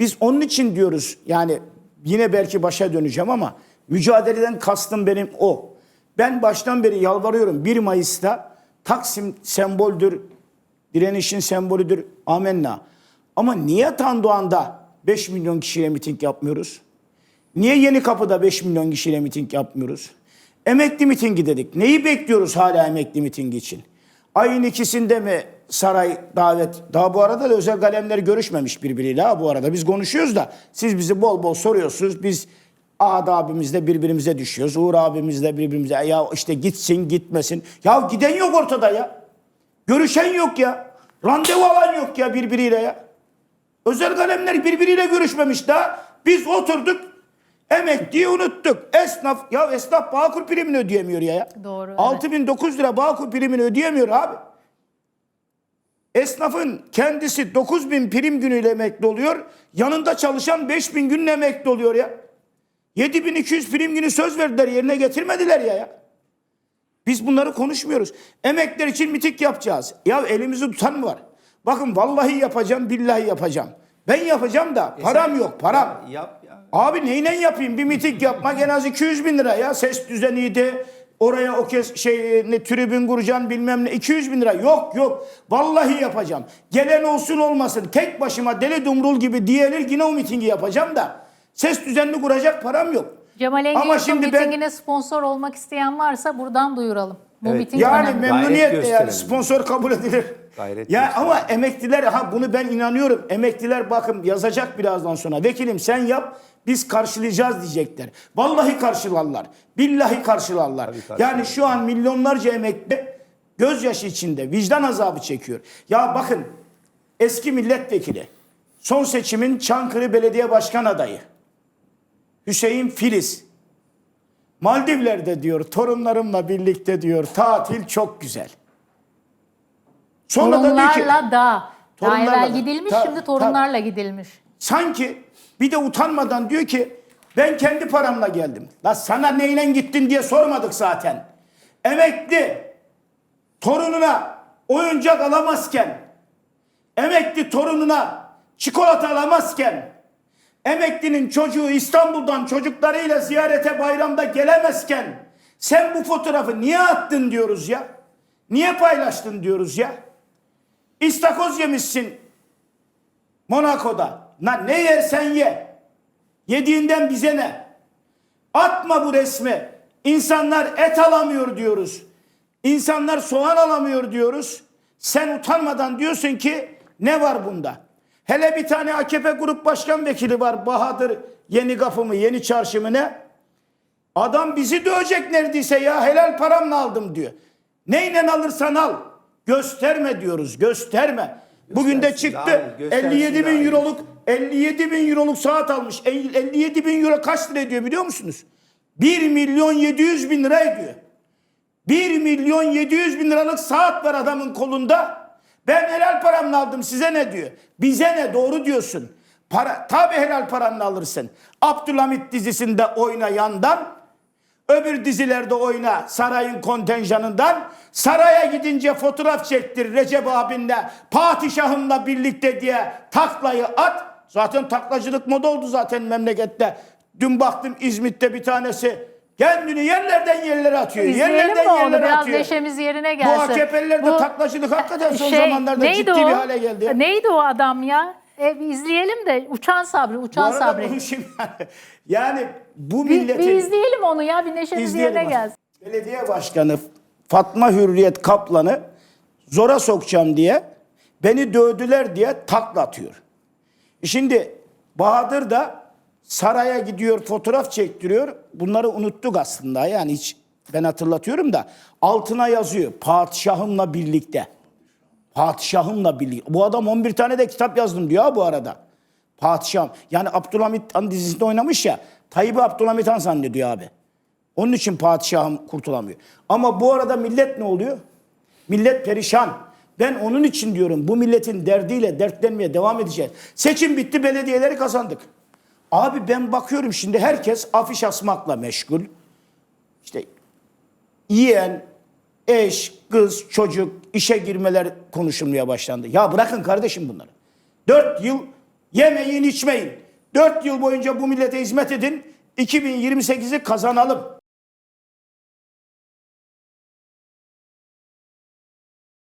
Biz onun için diyoruz yani yine belki başa döneceğim ama mücadeleden kastım benim o. Ben baştan beri yalvarıyorum 1 Mayıs'ta Taksim semboldür, direnişin sembolüdür amenna. Ama niye Tandoğan'da 5 milyon kişiyle miting yapmıyoruz? Niye Yeni Kapı'da 5 milyon kişiyle miting yapmıyoruz? Emekli mitingi dedik. Neyi bekliyoruz hala emekli mitingi için? Ayın ikisinde mi saray davet? Daha bu arada da özel kalemler görüşmemiş birbiriyle ha bu arada. Biz konuşuyoruz da siz bizi bol bol soruyorsunuz. Biz Ahad abimizle birbirimize düşüyoruz. Uğur abimizle birbirimize ya işte gitsin gitmesin. Ya giden yok ortada ya. Görüşen yok ya. Randevu alan yok ya birbiriyle ya. Özel kalemler birbiriyle görüşmemiş daha. Biz oturduk emekliyi unuttuk. Esnaf ya esnaf Bağkur primini ödeyemiyor ya. Doğru, evet. 6009 lira Bağkur primini ödeyemiyor abi. Esnafın kendisi 9000 prim günüyle emekli oluyor. Yanında çalışan 5000 günle emekli oluyor ya. 7200 prim günü söz verdiler yerine getirmediler ya ya. Biz bunları konuşmuyoruz. Emekler için mitik yapacağız. Ya elimizi tutan mı var? Bakın vallahi yapacağım, billahi yapacağım. Ben yapacağım da param yok, param. Yap ya. Abi neyle yapayım? Bir miting yapmak en az 200 bin lira ya. Ses düzeniydi. Oraya o kez şey ne tribün kuracaksın bilmem ne 200 bin lira. Yok yok. Vallahi yapacağım. Gelen olsun olmasın. Tek başıma deli dumrul gibi diyelir yine o mitingi yapacağım da. Ses düzenini kuracak param yok. Cemal Engin Ama şimdi ben- sponsor olmak isteyen varsa buradan duyuralım. Bu miting Yani önemli. memnuniyetle yani gösterelim. sponsor kabul edilir. Gayret ya gösterelim. ama emekliler ha bunu ben inanıyorum. Emekliler bakın yazacak birazdan sonra. Vekilim sen yap biz karşılayacağız diyecekler. Vallahi karşılarlar. Billahi karşılarlar. Tabii karşılarlar. yani şu an milyonlarca emekli gözyaşı içinde vicdan azabı çekiyor. Ya bakın eski milletvekili son seçimin Çankırı Belediye Başkan adayı Hüseyin Filiz Maldivler'de diyor torunlarımla birlikte diyor tatil çok güzel. Sonra da diyor ki Torunlarla da. Daha Torunlarla evvel da. gidilmiş Ta- şimdi torunlarla gidilmiş. sanki bir de utanmadan diyor ki ben kendi paramla geldim. La sana neyle gittin diye sormadık zaten. Emekli torununa oyuncak alamazken, emekli torununa çikolata alamazken, emeklinin çocuğu İstanbul'dan çocuklarıyla ziyarete bayramda gelemezken sen bu fotoğrafı niye attın diyoruz ya? Niye paylaştın diyoruz ya? İstakoz yemişsin Monaco'da. Na, ne yersen ye. Yediğinden bize ne? Atma bu resmi. İnsanlar et alamıyor diyoruz. İnsanlar soğan alamıyor diyoruz. Sen utanmadan diyorsun ki ne var bunda? Hele bir tane AKP grup başkan vekili var Bahadır Yeni Kapı mı Yeni Çarşı mı ne? Adam bizi dövecek neredeyse ya helal paramla aldım diyor. Neyle alırsan al. Gösterme diyoruz gösterme. Bugün de çıktı daha iyi, göstersin 57 daha bin iyi. euroluk 57 bin euroluk saat almış. 57 bin euro kaç lira ediyor biliyor musunuz? 1 milyon 700 bin lira ediyor. 1 milyon 700 bin liralık saat var adamın kolunda. Ben helal paramla aldım size ne diyor? Bize ne doğru diyorsun. Para, tabi helal paranla alırsın. Abdülhamit dizisinde oyna yandan. Öbür dizilerde oyna sarayın kontenjanından. Saraya gidince fotoğraf çektir Recep abinle, padişahımla birlikte diye taklayı at. Zaten taklacılık moda oldu zaten memlekette. Dün baktım İzmit'te bir tanesi kendini yerlerden yerlere atıyor. İzleyelim yerlerden mi onu? yerlere Biraz atıyor. neşemiz yerine Bu gelsin. AKP'liler de Bu- hakikaten son Şey, zamanlarda neydi ciddi o? bir hale geldi. ya. Neydi o adam ya? E, bir izleyelim de Uçan Sabri, Bu Uçan arada Sabri. bunu şimdi yani bu Bir, milletin... bir izleyelim onu ya, bir neşemiz İzleyelim yerine bak. gelsin. Belediye Başkanı Fatma Hürriyet Kaplan'ı zora sokacağım diye beni dövdüler diye takla atıyor. Şimdi Bahadır da saraya gidiyor fotoğraf çektiriyor. Bunları unuttuk aslında yani hiç ben hatırlatıyorum da altına yazıyor padişahımla birlikte. Padişahımla birlikte. Bu adam 11 tane de kitap yazdım diyor bu arada. Padişahım. Yani Abdülhamit Han dizisinde oynamış ya. Tayyip'i Abdülhamit Han zannediyor abi. Onun için padişahım kurtulamıyor. Ama bu arada millet ne oluyor? Millet perişan. Ben onun için diyorum bu milletin derdiyle dertlenmeye devam edeceğiz. Seçim bitti belediyeleri kazandık. Abi ben bakıyorum şimdi herkes afiş asmakla meşgul. İşte yeğen, eş, kız, çocuk işe girmeler konuşulmaya başlandı. Ya bırakın kardeşim bunları. Dört yıl Yemeyin içmeyin. 4 yıl boyunca bu millete hizmet edin. 2028'i kazanalım.